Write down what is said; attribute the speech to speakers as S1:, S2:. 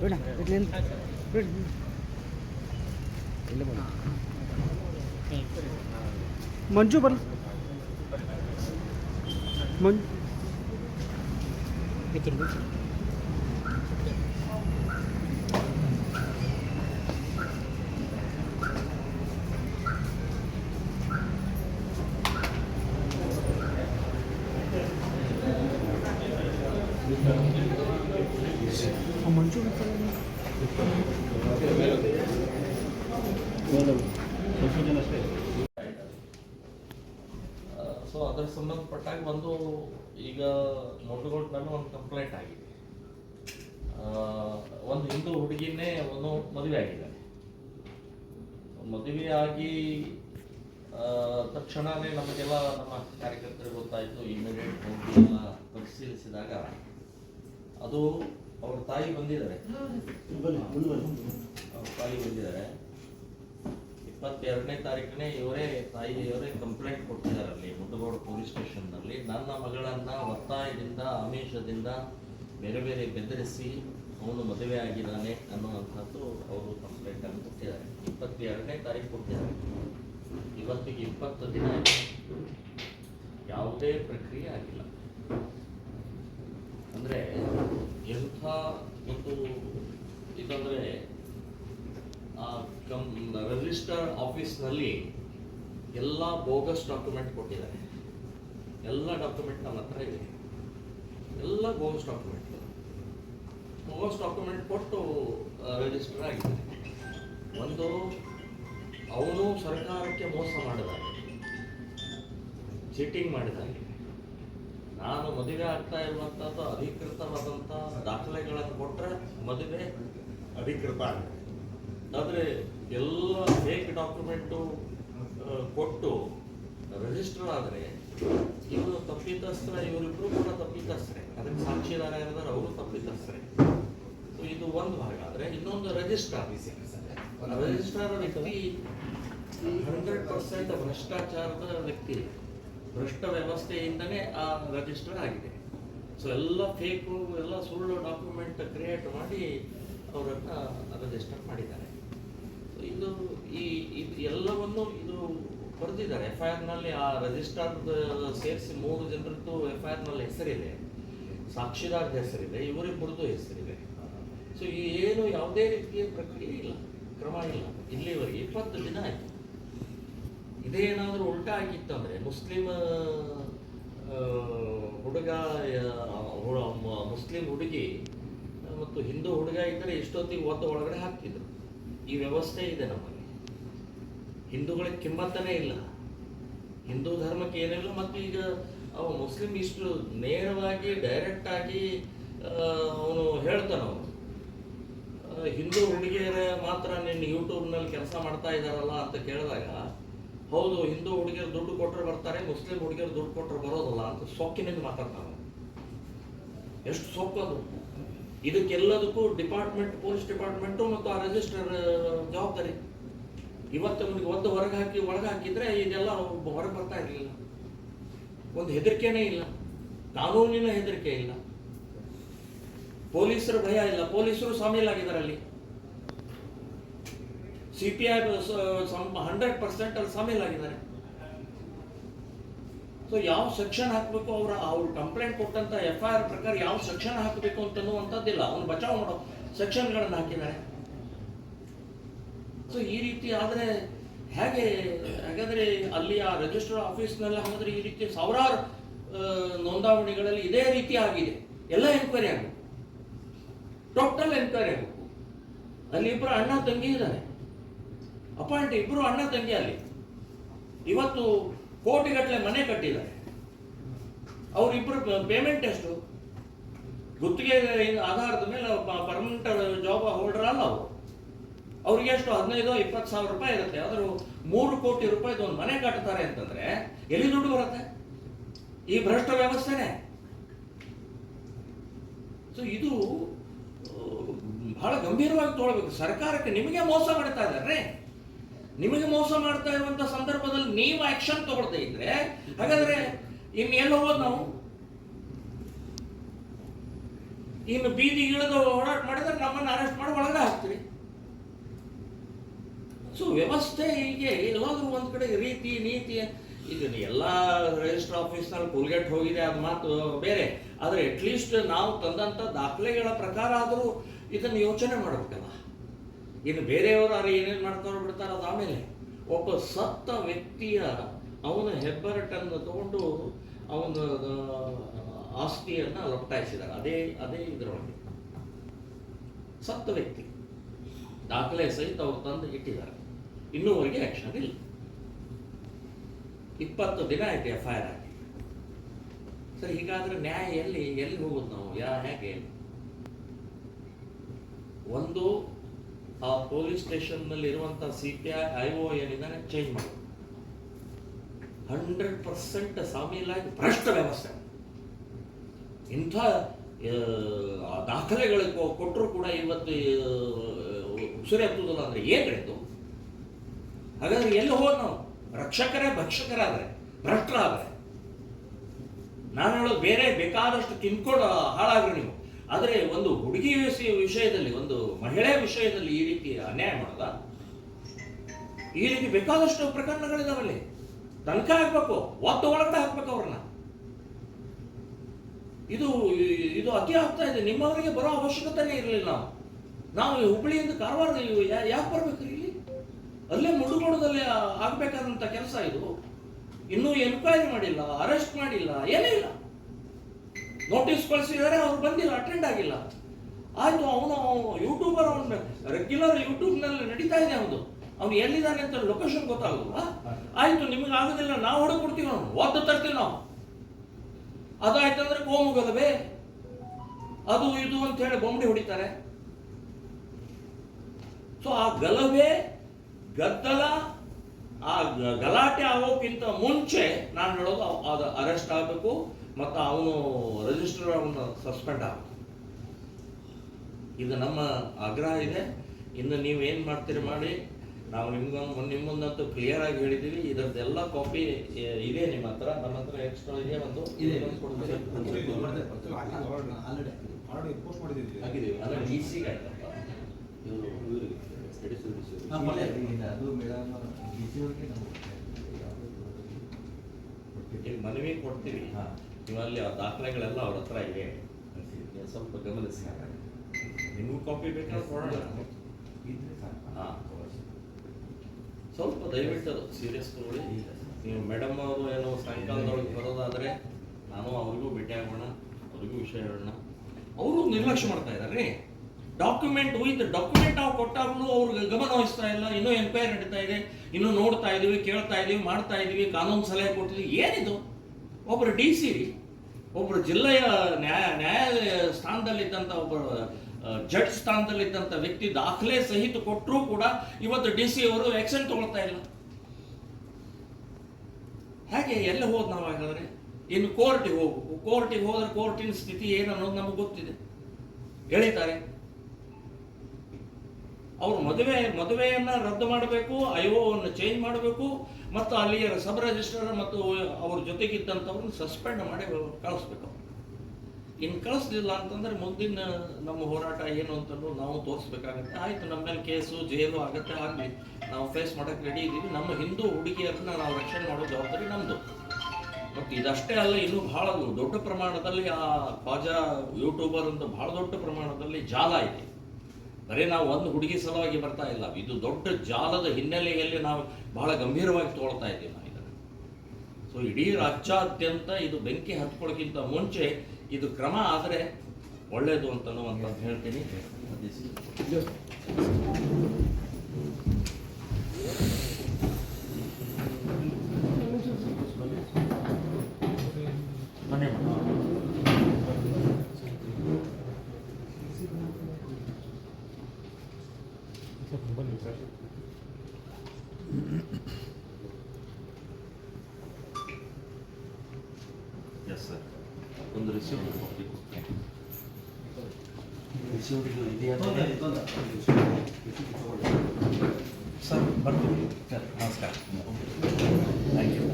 S1: ಬೇಡ ಇಲ್ಲ ಬೇಡ. ಮಂಜು ಬರ ಮಂಜು ಬಿತ್ತಿರು ಬಿತ್ತಿರು ಆ ಮಂಜು ಬಿತ್ತಲ್ಲ
S2: ಸೊ ಅದ್ರ ಸಂಬಂಧಪಟ್ಟಾಗ ಒಂದು ಈಗ ಮೊದಲುಗೊಂಡು ಒಂದು ಕಂಪ್ಲೇಂಟ್ ಆಗಿದೆ. ಒಂದು ಹಿಂದೂ ಹುಡುಗಿನೇ ಒಂದು ಮದುವೆ ಆಗಿದ್ದಾರೆ ಮದುವೆ ಆಗಿ ತಕ್ಷಣವೇ ನಮಗೆಲ್ಲ ನಮ್ಮ ಕಾರ್ಯಕರ್ತರಿಗೆ ಗೊತ್ತಾಯಿತು ಇಮಿಡಿಯೇಟ್ ಹೋಗಿ ಎಲ್ಲ ಪರಿಶೀಲಿಸಿದಾಗ ಅದು ಅವ್ರ ತಾಯಿ ಬಂದಿದ್ದಾರೆ. ಅವ್ರ ತಾಯಿ ಬಂದಿದ್ದಾರೆ. ಇಪ್ಪತ್ತೆರಡನೇ ತಾರೀಕನೇ ಇವರೇ ತಾಯಿ ಇವರೇ ಕಂಪ್ಲೇಂಟ್ ಕೊಟ್ಟಿದ್ದಾರೆ ಅಲ್ಲಿ ಮುದ್ದಗೋಡು ಪೊಲೀಸ್ ಸ್ಟೇಷನ್ನಲ್ಲಿ ನನ್ನ ಮಗಳನ್ನ ಒತ್ತಾಯದಿಂದ, ಆಮಿಷದಿಂದ ಬೇರೆ ಬೇರೆ ಬೆದರಿಸಿ ಅವನು ಮದುವೆ ಆಗಿದ್ದಾನೆ ಅನ್ನುವಂಥದ್ದು ಅವರು ಕಂಪ್ಲೇಂಟ್ ಅನ್ನು ಕೊಟ್ಟಿದ್ದಾರೆ. ಇಪ್ಪತ್ತೆರಡನೇ ತಾರೀಕು ಕೊಟ್ಟಿದ್ದಾರೆ. ಇವತ್ತಿಗೆ ಇಪ್ಪತ್ತು ದಿನ. ಯಾವುದೇ ಪ್ರಕ್ರಿಯೆ ಆಗಿಲ್ಲ. ಅಂದರೆ ಎಂಥ ಒಂದು ಇದಂದ್ರೆ ರಿಜಿಸ್ಟರ್ ಆಫೀಸ್ನಲ್ಲಿ ಎಲ್ಲ ಬೋಗಸ್ ಡಾಕ್ಯುಮೆಂಟ್ ಕೊಟ್ಟಿದ್ದಾರೆ. ಎಲ್ಲ ಡಾಕ್ಯುಮೆಂಟ್ ನಮ್ಮ ಹತ್ರ ಇದೆ. ಎಲ್ಲ ಬೋಗಸ್ ಡಾಕ್ಯುಮೆಂಟ್ ಬೋಗಸ್ ಡಾಕ್ಯುಮೆಂಟ್ ಕೊಟ್ಟು ರಿಜಿಸ್ಟರ್ ಆಗಿದೆ. ಒಂದು ಅವನು ಸರ್ಕಾರಕ್ಕೆ ಮೋಸ ಮಾಡಿದಾಗ ಚೀಟಿಂಗ್ ಮಾಡಿದಾಗ ನಾನು ಮದುವೆ ಆಗ್ತಾ ಇರುವಂಥದ್ದು ಅಧಿಕೃತವಾದಂಥ ದಾಖಲೆಗಳನ್ನು ಕೊಟ್ಟರೆ ಮದುವೆ ಅಧಿಕೃತ ಆಗುತ್ತೆ ಆದರೆ ಎಲ್ಲ ಫೇಕ್ ಡಾಕ್ಯುಮೆಂಟು ಕೊಟ್ಟು ರಿಜಿಸ್ಟರ್ ಆದರೆ ಇವರು ತಪ್ಪಿತಸ್ತ್ರ ಇವರಿಬ್ಬರು ಕೂಡ ತಪ್ಪಿತಸ್ತ್ರೆ ಅದಕ್ಕೆ ಸಾಕ್ಷಿದಾರ ಇರೋದಾರೆ ಅವರು ತಪ್ಪಿತಸ್ತ್ರೆ ಇದು ಒಂದು ಭಾಗ. ಆದರೆ ಇನ್ನೊಂದು ರಿಜಿಸ್ಟರ್ ರಿಜಿಸ್ಟರ್ ವ್ಯಕ್ತಿ ಹಂಡ್ರೆಡ್ ಪರ್ಸೆಂಟ್ ಭ್ರಷ್ಟಾಚಾರದ ವ್ಯಕ್ತಿ. ಭ್ರಷ್ಟ ವ್ಯವಸ್ಥೆಯಿಂದನೇ ಆ ರಿಜಿಸ್ಟರ್ ಆಗಿದೆ. ಸೊ ಎಲ್ಲ ಫೇಕು ಎಲ್ಲ ಸುಳ್ಳು ಡಾಕ್ಯುಮೆಂಟ್ ಕ್ರಿಯೇಟ್ ಮಾಡಿ ಅವರನ್ನು ರಿಜಿಸ್ಟರ್ ಮಾಡಿದ್ದಾರೆ. ಇದು ಈ ಎಲ್ಲವನ್ನು ಇದು ಬರೆದಿದ್ದಾರೆ. ಎಫ್ ಐ ಆರ್ನಲ್ಲಿ ಆ ರಿಜಿಸ್ಟರ್ ಸೇರಿಸಿ ಮೂರು ಜನರದ್ದು ಎಫ್ ಐ ಆರ್ನಲ್ಲಿ ಹೆಸರಿದೆ. ಸಾಕ್ಷಿದಾರದ ಹೆಸರಿದೆ. ಇವರಿಬ್ಬರದ್ದು ಹೆಸರಿದೆ. ಸೊ ಈ ಏನು ಯಾವುದೇ ರೀತಿಯ ಪ್ರಕ್ರಿಯೆ ಇಲ್ಲ. ಕ್ರಮ ಇಲ್ಲ. ಇಲ್ಲಿವರೆಗೆ ಇಪ್ಪತ್ತು ದಿನ ಆಯಿತು. ಇದೇನಾದರೂ ಉಲ್ಟಾ ಆಗಿತ್ತು ಮುಸ್ಲಿಂ ಆ, ಹುಡುಗ ಮುಸ್ಲಿಂ ಹುಡುಗಿ ಮತ್ತು ಹಿಂದೂ ಹುಡುಗ ಇದ್ದರೆ ಎಷ್ಟೊತ್ತಿಗೆ ಒತ್ತು ಒಳಗಡೆ ಹಾಕ್ತಿದ್ರು. ಈ ವ್ಯವಸ್ಥೆ ಇದೆ ನಮ್ಮಲ್ಲಿ. ಹಿಂದೂಗಳಿಗೆ ಕಿಮ್ಮತ್ತನೇ ಇಲ್ಲ. ಹಿಂದೂ ಧರ್ಮಕ್ಕೆ ಏನಿಲ್ಲ ಮತ್ತು ಈಗ, ಅವ ಮುಸ್ಲಿಂ ಇಷ್ಟು ನೇರವಾಗಿ ಡೈರೆಕ್ಟ್ ಆಗಿ ಅವನು ಹೇಳ್ತಾನ ಅವನು. ಹಿಂದೂ ಹುಡುಗಿಯರ ಮಾತ್ರ ನಿನ್ನ ಯೂಟ್ಯೂಬ್ನಲ್ಲಿ ಕೆಲಸ ಮಾಡ್ತಾ ಇದ್ದಾರಲ್ಲ ಅಂತ ಕೇಳಿದಾಗ, ಹೌದು, ಹಿಂದೂ ಹುಡುಗಿಯರು ದುಡ್ಡು ಕೊಟ್ಟರೆ ಬರ್ತಾರೆ, ಮುಸ್ಲಿಂ ಹುಡುಗಿಯರು ದುಡ್ಡು ಕೊಟ್ಟರೆ ಬರೋದಲ್ಲ ಅಂತ ಸೊಕ್ಕಿನಿಂದ ಮಾತಾಡ್ತಾನೆ ಎಷ್ಟು ಸೊಕ್ಕದು ಇದಕ್ಕೆಲ್ಲದಕ್ಕೂ ಡಿಪಾರ್ಟ್ಮೆಂಟ್, ಪೊಲೀಸ್ ಡಿಪಾರ್ಟ್ಮೆಂಟು ಮತ್ತು ಆ ರಿಜಿಸ್ಟರ್ ಜವಾಬ್ದಾರಿ. ಇವತ್ತು ನಮಗೆ ಒಂದು ಹೊರಗೆ ಹಾಕಿ, ಒಳಗೆ ಹಾಕಿದ್ರೆ ಇದೆಲ್ಲ ಹೊರಗೆ ಬರ್ತಾ ಇರಲಿಲ್ಲ. ಒಂದು ಹೆದರಿಕೆನೇ ಇಲ್ಲ. ಕಾನೂನಿನ ಹೆದರಿಕೆ ಇಲ್ಲ. ಪೊಲೀಸರ ಭಯ ಇಲ್ಲ. ಪೊಲೀಸರು ಸಾಮೀಲಾಗಿದ್ದಾರೆ ಅಲ್ಲಿ C P I hundred percent ಅಲ್ಲಿ ಸಾಮೀಲಾಗಿದ್ದಾರೆ. ಸೊ ಯಾವ ಸೆಕ್ಷನ್ ಹಾಕಬೇಕು ಅವರ ಅವ್ರು ಕಂಪ್ಲೇಂಟ್ ಕೊಟ್ಟಂತ ಎಫ್ ಐ ಆರ್ ಪ್ರಕಾರ ಯಾವ ಸೆಕ್ಷನ್ ಹಾಕಬೇಕು ಅಂತನ್ನುವಂಥದ್ದಿಲ್ಲ ಅವ್ನು ಬಚಾವ್ ಮಾಡೋ ಸೆಕ್ಷನ್ಗಳನ್ನು ಹಾಕಿದ್ದಾರೆ ಸೊ ಈ ರೀತಿ ಆದರೆ ಹೇಗೆ ಹಾಗಾದ್ರೆ ಅಲ್ಲಿ ಆ ರಿಜಿಸ್ಟರ್ ಆಫೀಸ್ನಲ್ಲಿ ಹಾಗಾದ್ರೆ ಈ ರೀತಿ ಸಾವಿರಾರು ನೋಂದಾವಣಿಗಳಲ್ಲಿ ಇದೇ ರೀತಿ ಆಗಿದೆ. ಎಲ್ಲ ಎನ್ಕ್ವೈರಿ ಆಗಬೇಕು. ಟೋಟಲ್ ಎನ್ಕ್ವೈರಿ ಆಗಬೇಕು. ಅಲ್ಲಿ ಇಬ್ಬರು ಅಣ್ಣ ತಂಗಿ ಇದ್ದಾರೆ ಅಪಾಯಿಂಟ್ ಇಬ್ಬರು ಅಣ್ಣ ತಂಗಿ ಅಲ್ಲಿ. ಇವತ್ತು ಕೋಟಿಗಟ್ಟಲೆ ಮನೆ ಕಟ್ಟಿದ್ದಾರೆ. ಅವರಿಬ್ಬರು ಪೇಮೆಂಟ್ ಎಷ್ಟು? ಗುತ್ತಿಗೆ ಆಧಾರದ ಮೇಲೆ ಪರ್ಮನೆಂಟ್ ಜಾಬ್ ಹೋಲ್ಡರ್ ಅಲ್ಲ ಅವರು. ಅವ್ರಿಗೆ ಎಷ್ಟು? ಹದಿನೈದು, ಇಪ್ಪತ್ತು ಸಾವಿರ ರೂಪಾಯಿ ಇರುತ್ತೆ. ಆದರೂ ಮೂರು ಕೋಟಿ ರೂಪಾಯಿದು ಒಂದು ಮನೆ ಕಟ್ತಾರೆ ಅಂತಂದ್ರೆ ಎಲ್ಲಿ ದುಡ್ಡು ಬರುತ್ತೆ? ಈ ಭ್ರಷ್ಟ ವ್ಯವಸ್ಥೆನೆ. ಸೊ ಇದು ಬಹಳ ಗಂಭೀರವಾಗಿ ತೊಗೊಳ್ಬೇಕು ಸರ್ಕಾರಕ್ಕೆ ನಿಮಗೆ ಮೋಸ ಮಾಡ್ತಾ ಇದ್ದಾರೆ. ನಿಮಗೆ ಮೋಸ ಮಾಡ್ತಾ ಇರುವಂತ ಸಂದರ್ಭದಲ್ಲಿ ನೀವು ಆಕ್ಷನ್ ತಗೊಳ್ತಾ ಇದ್ರೆ, ಹಾಗಾದ್ರೆ ಇನ್ನು ಎಲ್ಲಿ ಹೋಗೋದು ನಾವು? ಇನ್ನು ಇಳಿದು ಹೋರಾಟ ಮಾಡಿದ್ರೆ ನಮ್ಮನ್ನ ಅರೆಸ್ಟ್ ಮಾಡಿ ಒಳಗಡೆ ಹಾಕ್ತೀರಿ. ಸೊ ವ್ಯವಸ್ಥೆ ಹೀಗೆ ಎಲ್ಲಾದ್ರೂ ಒಂದ್ ಕಡೆ ರೀತಿ, ನೀತಿ ಇದನ್ನ ಎಲ್ಲ ರಿಜಿಸ್ಟರ್ ಆಫೀಸ್ನಲ್ಲಿ ಕೋಲ್ಗೇಟ್ ಹೋಗಿದೆ ಅದು ಮಾತು ಬೇರೆ. ಆದರೆ ಅಟ್ಲೀಸ್ಟ್ ನಾವು ತಂದಂಥ ದಾಖಲೆಗಳ ಪ್ರಕಾರ ಆದರೂ ಇದನ್ನು ಯೋಚನೆ ಮಾಡಬೇಕಲ್ಲ. ಇನ್ನು ಬೇರೆಯವರು ಅವ್ರು ಏನೇನು ಮಾಡ್ತಾರೋ ಬಿಡ್ತಾರೋ ಅದು ಆಮೇಲೆ ಒಬ್ಬ ಸತ್ತ ವ್ಯಕ್ತಿಯ ಅವನ ಹೆಬ್ಬರಟನ್ನು ತಗೊಂಡು ಅವನ ಆಸ್ತಿಯನ್ನು ಲೊಟ್ಟಾಯಿಸಿದ್ದಾರೆ ಅದೇ ಅದೇ ಇದರೊಳಗೆ ಸತ್ತ ವ್ಯಕ್ತಿ ದಾಖಲೆ ಸಹಿತ ಅವರು ತಂದು ಇಟ್ಟಿದ್ದಾರೆ. ಇನ್ನೂವರೆಗೆ ಆಕ್ಷನ್ ಇಲ್ಲ. ಇಪ್ಪತ್ತು ದಿನ ಆಯ್ತು ಎಫ್ ಐ ಆರ್ ಆಗಿ. ಸರಿ, ಹೀಗಾದ್ರೆ ನ್ಯಾಯ ಎಲ್ಲಿ ಎಲ್ಲಿ ಹೋಗೋದು ನಾವು? ಯಾ, ಹೇಗೆ? ಒಂದು ಆ police ಸ್ಟೇಷನ್ನಲ್ಲಿ C P I I O ಏನಿದ್ದಾನೆ change ಮಾಡಿ. ಹಂಡ್ರೆಡ್ ಪರ್ಸೆಂಟ್ ಸಾಮೀಲಾಗಿ ಭ್ರಷ್ಟ ವ್ಯವಸ್ಥೆ. ಇಂಥ ಆ, ದಾಖಲೆಗಳಿಗೆ ಕೊಟ್ಟರು ಕೂಡ ಇವತ್ತು ಉಸಿರು ಹತ್ತುದಿಲ್ಲ ಅಂದ್ರೆ ಏನು ಹೇಳಿದ್ದು? ಹಾಗಾದ್ರೆ ಎಲ್ಲಿ ಹೋದ್ ನಾವು? ರಕ್ಷಕರೇ ಭಕ್ಷಕರಾದ್ರೆ ಭ್ರಷ್ಟರಾದ್ರೆ. ನಾನು ಹೇಳೋದು ಬೇರೆ ಬೇಕಾದಷ್ಟು ತಿನ್ಕೊಂಡು ಹಾಳಾಗ್ರಿ ನೀವು. ಆದರೆ ಒಂದು ಹುಡುಗಿ ವಿಷಯದಲ್ಲಿ, ಒಂದು ಮಹಿಳೆ ವಿಷಯದಲ್ಲಿ ಈ ರೀತಿ ಅನ್ಯಾಯ ಮಾಡೋದ ಈ ರೀತಿ ಬೇಕಾದಷ್ಟು ಪ್ರಕರಣಗಳಿದಾವಲ್ಲಿ. ತನಕ ಹಾಕ್ಬೇಕು ಒತ್ತು ಒಳಗಡೆ ಹಾಕ್ಬೇಕು ಅವ್ರನ್ನ. ಇದು ಇದು ಅತಿ ಆಗ್ತಾ ಇದೆ. ನಿಮ್ಮವರಿಗೆ ಬರೋ ಅವಶ್ಯಕತೆನೇ ಇರಲಿಲ್ಲ ನಾವು. ನಾವು ಈ ಹುಬ್ಳಿಯಿಂದ ಕಾರವಾರ ಯಾಕೆ ಬರ್ಬೇಕು ಇಲ್ಲಿ? ಅಲ್ಲೇ ಮುಡುಗೋಡದಲ್ಲಿ ಆಗ್ಬೇಕಾದಂತ ಕೆಲಸ ಇದು. ಇನ್ನೂ ಎನ್ಕ್ವೈರಿ ಮಾಡಿಲ್ಲ ಅರೆಸ್ಟ್ ಮಾಡಿಲ್ಲ, ಏನೇ ಇಲ್ಲ. ನೋಟಿಸ್ ಕಳಿಸಿದರೆ ಅವ್ರು ಬಂದಿಲ್ಲ ಅಟೆಂಡ್ ಆಗಿಲ್ಲ. ಆಯ್ತು, ಅವನು ಯೂಟ್ಯೂಬರ್ ಅವನು ರೆಗ್ಯುಲರ್ ಯೂಟ್ಯೂಬ್ನಲ್ಲಿ ನಡೀತಾ ಇದೆ ಅವನು. ಅವ್ನು ಎಲ್ಲಿದ್ದಾನೆ ಅಂತ ಲೊಕೇಶನ್ ಗೊತ್ತಾಗಲ್ವಾ? ಆಯ್ತು, ನಿಮಗೆ ಆಗೋದಿಲ್ಲ, ನಾವು ಹೊಡ್ಕೊಡ್ತೀವಿ ನಾವು ಒದ್ದು ತರ್ತೀವಿ ನಾವು. ಅದಾಯ್ತಂದ್ರೆ ಕೋಮು ಗಲಭೆ ಅದು ಇದು ಅಂತ ಹೇಳಿ ಬೊಂಬಡಿ ಹೊಡಿತಾರೆ. ಸೊ ಆ ಗಲಭೆ, ಗದ್ದಲ, ಆ ಗಲಾಟೆ ಆಗೋಕ್ಕಿಂತ ಮುಂಚೆ ನಾನು ಹೇಳೋದು ಅದು ಅರೆಸ್ಟ್ ಆಗಬೇಕು. ಮತ್ತು ಅವನು ರಿಜಿಸ್ಟರ್ ಅವನು ಸಸ್ಪೆಂಡ್ ಆಗ ಇದು ನಮ್ಮ ಆಗ್ರಹ ಇದೆ. ಇನ್ನು ನೀವು ಏನು ಮಾಡ್ತೀರಿ ಮಾಡಿ ನಾವು ನಿಮ್ಗೊಂದು ನಿಮ್ಮ ಮುಂದಂತೂ ಕ್ಲಿಯರ್ ಆಗಿ ಹೇಳಿದ್ದೀವಿ ಇದರದ್ದೆಲ್ಲ ಕಾಪಿ ಇದೆ ನಿಮ್ಮ ಹತ್ರ. ನಮ್ಮ ಹತ್ರ ಎಕ್ಸ್ಟ್ರಾ ಇದೆ ಒಂದು.
S3: ಇದೆ.
S2: ಡಿ
S3: ಸಿ
S2: ಮನವಿ ಕೊಡ್ತೀವಿ.
S3: ಹಾ.
S2: ನೀವಲ್ಲಿ ಆ ದಾಖಲೆಗಳೆಲ್ಲ ಅವ್ರ ಹತ್ರ ಇವೆ ನೀವು ಸ್ವಲ್ಪ ಗಮನಿಸಿ ನಿಮಗೂ ಕಾಪಿ ಬೇಕಾದ್ರೆ ಕೊಡೋಣ. ಸ್ವಲ್ಪ ದಯವಿಟ್ಟು ಅದು ಸೀರಿಯಸ್ ತಗೊಳ್ಳಿ. ನೀವು ಮೇಡಮ್ ಅವರು ಏನೋ ಸಾಯಂಕಾಲದೊಳಗೆ ಬರೋದಾದರೆ ನಾನು ಅವ್ರಿಗೂ ಭೇಟಿ ಆಗೋಣ ಅವ್ರಿಗೂ ವಿಷಯ ಹೇಳೋಣ. ಅವರು ನಿರ್ಲಕ್ಷ್ಯ ಮಾಡ್ತಾ ಇದ್ದಾರೆ ಡಾಕ್ಯುಮೆಂಟ್ ವಿತ್ ಡಾಕ್ಯುಮೆಂಟ್ ನಾವು ಕೊಟ್ಟಾಗಲೂ ಅವ್ರಿಗೆ ಗಮನ ವಹಿಸ್ತಾ ಇಲ್ಲ. ಇನ್ನೂ ಎನ್ಕ್ವೈರಿ ನಡೀತಾ ಇದೆ. ಇನ್ನೂ ನೋಡ್ತಾ ಇದೀವಿ ಕೇಳ್ತಾ ಇದೀವಿ ಮಾಡ್ತಾ ಇದೀವಿ ಕಾನೂನು ಸಲಹೆ ಕೊಡ್ತಿದ್ವಿ ಏನಿದು? ಒಬ್ಬರು ಡಿ ಸಿ ಒಬ್ಬರು ಜಿಲ್ಲೆಯ ನ್ಯಾಯ, ನ್ಯಾಯಾಲಯ ಸ್ಥಾನದಲ್ಲಿದ್ದಂಥ ಒಬ್ಬರು ಜಡ್ಜ್ ಸ್ಥಾನದಲ್ಲಿದ್ದಂಥ ವ್ಯಕ್ತಿ ದಾಖಲೆ ಸಹಿತ ಕೊಟ್ಟರೂ ಕೂಡ ಇವತ್ತು ಡಿ ಸಿ ಅವರು ಆಕ್ಷನ್ ತಗೊಳ್ತಾ ಇಲ್ಲ. ಹಾಗೆ ಎಲ್ಲ ಹೋದ್ ನಾವು ಹಾಗಾದ್ರೆ? ಇನ್ನು ಕೋರ್ಟಿಗೆ ಹೋಗಬೇಕು ಕೋರ್ಟಿಗೆ ಹೋದ್ರೆ ಕೋರ್ಟಿನ ಸ್ಥಿತಿ ಏನು ಅನ್ನೋದು ನಮಗೆ ಗೊತ್ತಿದೆ. ಹೇಳಿದ್ದಾರೆ. ಅವರು ಮದುವೆ, ಮದುವೆಯನ್ನು ರದ್ದು ಮಾಡಬೇಕು ಐಒವನ್ನು ಚೇಂಜ್ ಮಾಡಬೇಕು, ಮತ್ತು ಅಲ್ಲಿಯ ಸಬ್ ರಿಜಿಸ್ಟ್ರಾರ್ ಮತ್ತು ಅವ್ರ ಜೊತೆಗಿದ್ದಂಥವ್ರನ್ನ ಸಸ್ಪೆಂಡ್ ಮಾಡಿ ಕಳಿಸ್ಬೇಕು. ಇನ್ನು ಕಳಿಸ್ಲಿಲ್ಲ ಅಂತಂದ್ರೆ ಮುಂದಿನ ನಮ್ಮ ಹೋರಾಟ ಏನು ಅಂತಂದು ನಾವು ತೋರಿಸ್ಬೇಕಾಗತ್ತೆ. ಆಯಿತು, ನಮ್ಮ ಮೇಲೆ ಕೇಸು, ಜೈಲು ಆಗತ್ತೆ, ಆಗಲಿ. ನಾವು ಫೇಸ್ ಮಾಡಕ್ಕೆ ರೆಡಿ ಇದ್ದೀವಿ. ನಮ್ಮ ಹಿಂದೂ ಹುಡುಗಿಯರನ್ನ ನಾವು ರಕ್ಷಣೆ ಮಾಡೋ ಜವಾಬ್ದಾರಿ ನಮ್ಮದು ಮತ್ತು ಇದಷ್ಟೇ ಅಲ್ಲ, ಇನ್ನೂ ಭಾಳ ದೊಡ್ಡ ಪ್ರಮಾಣದಲ್ಲಿ ಆ ಖಾಜಾ ಯೂಟ್ಯೂಬರ್ ಅಂತ ಭಾಳ ದೊಡ್ಡ ಪ್ರಮಾಣದಲ್ಲಿ ಜಾಲ ಇದೆ. ಬರೀ ನಾವು ಒಂದು ಹುಡುಗಿ ಸಲುವಾಗಿ ಬರ್ತಾ ಇಲ್ಲ. ಇದು ದೊಡ್ಡ ಜಾಲದ ಹಿನ್ನೆಲೆಯಲ್ಲಿ ನಾವು ಬಹಳ ಗಂಭೀರವಾಗಿ ತೋಳ್ತಾ ಇದ್ದೀವಿ ನಾವು ಇದನ್ನು. ಸೊ ಇಡೀ ರಾಜ್ಯಾದ್ಯಂತ ಇದು ಬೆಂಕಿ ಹತ್ಕೊಳ್ಳೋಕ್ಕಿಂತ ಮುಂಚೆ ಇದು ಕ್ರಮ ಆದರೆ ಒಳ್ಳೆಯದು ಅಂತ ಹೇಳ್ತೀನಿ. ಎಸ್ ಸರ್ ಒಂದು ರಿಸೀವ್ಟ್ ಕಾಪಿ ಕೊಡ್ತೀನಿ
S3: ರಿಸೀವ್ಡ್ ಇದೆಯಾ.
S2: ಸರ್ ಬರ್ತೀವಿ ನಮಸ್ಕಾರ ಥ್ಯಾಂಕ್ ಯು